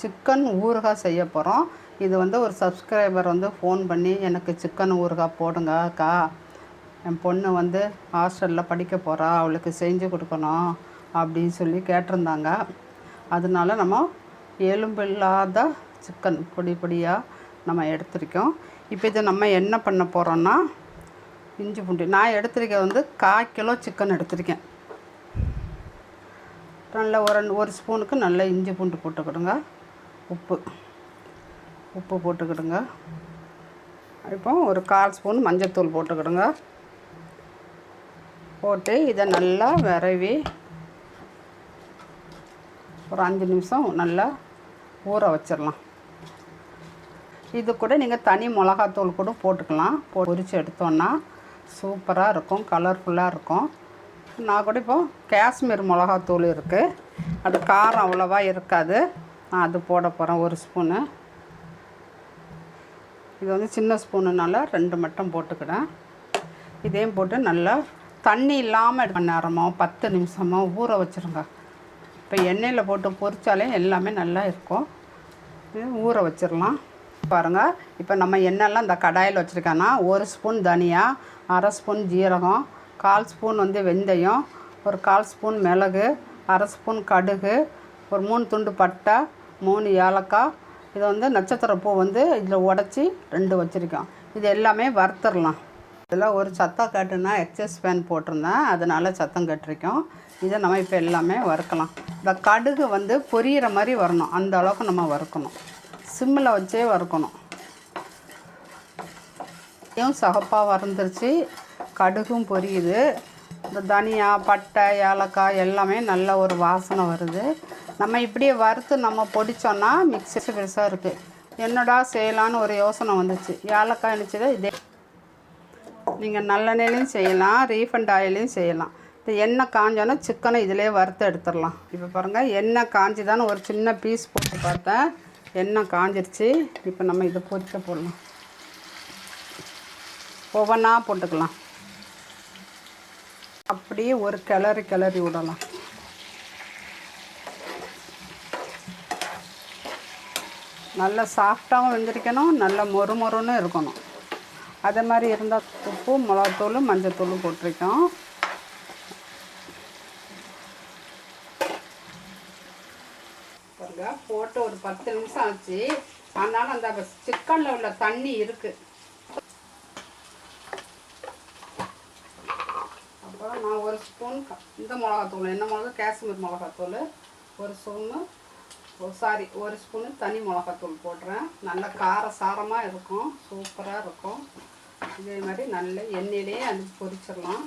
Chicken ஊறுகாய் செய்ய போகிறோம் இது வந்து ஒரு சப்ஸ்கிரைபர் வந்து ஃபோன் பண்ணி எனக்கு சிக்கன் ஊறுகாய் போடுங்க அக்கா. என் பொண்ணு வந்து ஹாஸ்டலில் படிக்க போகிறா அவளுக்கு செஞ்சு கொடுக்கணும். அப்படின்னு சொல்லி கேட்டிருந்தாங்க. அதனால நம்ம எலும்பு இல்லாத சிக்கன் பொடி பொடியாக நம்ம எடுத்திருக்கோம். இப்போ இதை நம்ம என்ன பண்ண போகிறோன்னா இஞ்சி பூண்டு. நான் எடுத்திருக்க வந்து கால் கிலோ சிக்கன் எடுத்திருக்கேன். நல்ல ஒரு ஒரு ஸ்பூனுக்கு நல்ல இஞ்சி பூண்டு போட்டுக்கிடுங்க. உப்பு. உப்பு போட்டுக்கிடுங்க. இப்போ ஒரு கால் ஸ்பூன் மஞ்சத்தூள் போட்டுக்கிடுங்க. போட்டு இதை நல்லா விரவி ஒரு அஞ்சு நிமிஷம் நல்லா ஊற வச்சிடலாம். இது கூட நீங்கள் தனி மிளகாத்தூள் கூட போட்டுக்கலாம். போ எடுத்தோன்னா சூப்பராக இருக்கும் கலர்ஃபுல்லாக இருக்கும். நான் கூட இப்போது காஷ்மீர் மிளகாத்தூள் இருக்குது அது காரம் அவ்வளோவா இருக்காது. நான் அது போட போகிறேன் ஒரு ஸ்பூனு. இது வந்து சின்ன ஸ்பூனுனால ரெண்டு மட்டும் போட்டுக்கிறேன். இதையும் போட்டு நல்லா தண்ணி இல்லாமல் மணி நேரமோ பத்து நிமிஷமோ ஊற வச்சுருங்க. இப்போ எண்ணெயில் போட்டு பொரித்தாலே எல்லாமே நல்லா இருக்கும். இது ஊற வச்சிடலாம் பாருங்கள் இப்போ நம்ம எண்ணெய்லாம் இந்த கடாயில் வச்சுருக்கேன்னா ஒரு ஸ்பூன் தனியா அரை ஸ்பூன் ஜீரகம் கால் ஸ்பூன் வந்து வெந்தயம் ஒரு கால் ஸ்பூன் மிளகு அரை ஸ்பூன் கடுகு ஒரு மூணு துண்டு பட்டை மூணு ஏலக்காய் இது வந்து நட்சத்திர பூ வந்து இதில் உடச்சி ரெண்டு வச்சுருக்கோம். இது எல்லாமே வறுத்துடலாம். இதில் ஒரு சத்தம் கட்டுனா எக்ஸஸ் ஃபேன் போட்டிருந்தேன். அதனால் சத்தம் கட்டிருக்கோம். இதை நம்ம இப்போ எல்லாமே வறுக்கலாம். இந்த கடுகு வந்து பொரியிற மாதிரி வரணும். அந்த அளவுக்கு நம்ம வறுக்கணும். சிம்மில் வச்சே வறுக்கணும். இதையும் சகப்பாக வறந்துருச்சு. கடுகும் பொரியுது. இந்த தனியா பட்டை ஏலக்காய் எல்லாமே நல்ல ஒரு வாசனை வருது. நம்ம இப்படியே வறுத்து நம்ம பொடிச்சோன்னா மிக்ஸி பெருசாக இருக்குது என்னடா செய்யலான்னு ஒரு யோசனை வந்துச்சு. ஏலக்காய் நினச்சது இதே நீங்கள் நல்லெண்ணெயிலையும் செய்யலாம் ரீஃபண்ட் ஆயிலையும் செய்யலாம். இந்த எண்ணெய் காஞ்சோன்னா சிக்கனை இதிலே வறுத்து எடுத்துடலாம். இப்போ பாருங்கள் எண்ணெய் காஞ்சி ஒரு சின்ன பீஸ் போட்டு பார்த்தேன். எண்ணெய் காஞ்சிருச்சு. இப்போ நம்ம இதை பொறிக்க போடலாம். ஒவ்வொன்றா போட்டுக்கலாம். அப்படியே ஒரு கிளறி கிளறி விடலாம். நல்லா சாஃப்டாகவும் வெந்திருக்கணும் நல்ல மொறு மொறுன்னு இருக்கணும். அதே மாதிரி இருந்தால் உப்பு மிளகாத்தூள் மஞ்சத்தூள் போட்டிருக்கோம். போட்டு ஒரு பத்து நிமிஷம் ஆச்சு. ஆனாலும் அந்த சிக்கனில் உள்ள தண்ணி இருக்குது அப்புறம் நான் ஒரு இந்த மிளகாத்தூள் என்ன மிளகா? காஷ்மீர் மிளகாத்தூள். ஒரு ஸ்பூனு சாரி ஒரு ஸ்பூனு தனி மிளகாத்தூள் போடுறேன். நல்ல கார சாரமாக இருக்கும். சூப்பராக இருக்கும். இதே மாதிரி நல்ல எண்ணெயிலே அது பொரிச்சிடலாம்.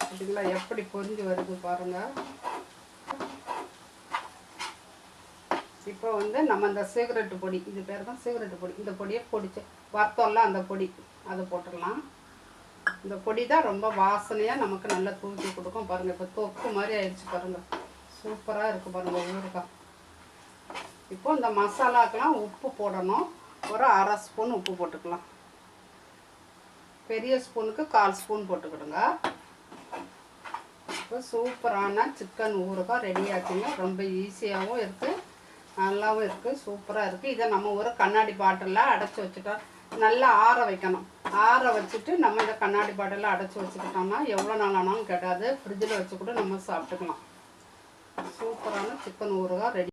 பார்த்தீங்களா எப்படி பொரிஞ்சு வருது பாருங்கள் இப்போ வந்து நம்ம இந்த சிகரெட்டு பொடி இது பேர் தான் சிகரெட்டு பொடி. இந்த பொடியை பொடிச்சு வறுத்தோம்ல அந்த பொடி அதை போட்டுடலாம். இந்த பொடி தான் ரொம்ப வாசனையாக நமக்கு நல்லா தூக்கி கொடுக்கும் பாருங்கள் இப்போ தொக்கு மாதிரி ஆயிடுச்சு பாருங்கள் சூப்பராக இருக்குது பாருங்கள் ஊறுகாய். இப்போ இந்த மசாலாக்கெலாம் உப்பு போடணும். ஒரு அரை ஸ்பூன் உப்பு போட்டுக்கலாம். பெரிய ஸ்பூனுக்கு கால் ஸ்பூன் போட்டுக்கிடுங்க. இப்போ சூப்பரான சிக்கன் ஊறுகாய் ரெடி ஆச்சுங்க. ரொம்ப ஈஸியாகவும் இருக்குது நல்லாவும் இருக்குது சூப்பராக இருக்குது இதை நம்ம ஒரு கண்ணாடி பாட்டிலில் அடைச்சி வச்சுட்டோம் நல்லா ஆற வைக்கணும். ஆற வச்சுட்டு நம்ம இந்த கண்ணாடி பாட்டிலில் அடைச்சி வச்சுக்கிட்டோம்னா எவ்வளோ நாள் ஆனாலும் கெடாது. ஃப்ரிட்ஜில் வச்சு கூட நம்ம சாப்பிட்டுக்கலாம். சூப்பரான சிக்கன் ஊறுகாய் ரெடி